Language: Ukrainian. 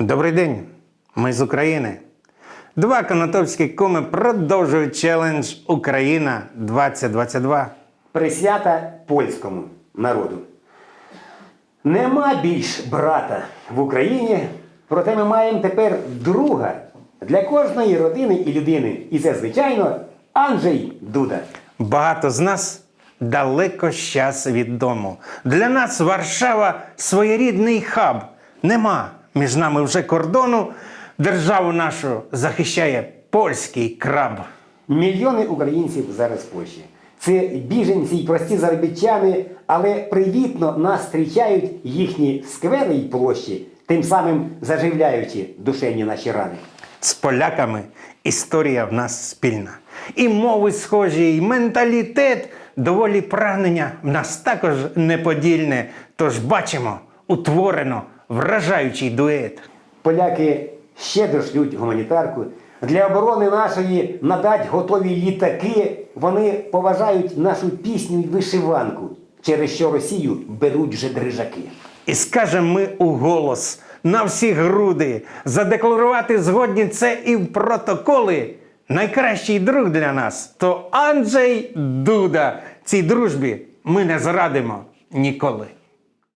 Добрий день, ми з України. Два конотопські куми продовжують челендж Україна 2022. Присвята польському народу. Нема більш брата в Україні, проте ми маємо тепер друга для кожної родини і людини. І це, звичайно, Анджей Дуда. Багато з нас далеко щас від дому. Для нас Варшава своєрідний хаб. Нема між нами вже кордону. Державу нашу захищає польський краб. Мільйони українців зараз в Польщі. Це біженці й прості заробітчани, але привітно нас зустрічають їхні сквери й площі, тим самим заживляючи душевні наші рани. З поляками історія в нас спільна. І мови схожі, і менталітет, доволі прагнення в нас також неподільне. Тож бачимо утворено вражаючий дует. Поляки щедро шлють гуманітарку. Для оборони нашої надать готові літаки. Вони поважають нашу пісню й вишиванку, через що Росію беруть вже дрижаки. І скажемо ми у голос на всі груди задекларувати згодні це і в протоколи. Найкращий друг для нас то Анджей Дуда. Цій дружбі ми не зрадимо ніколи.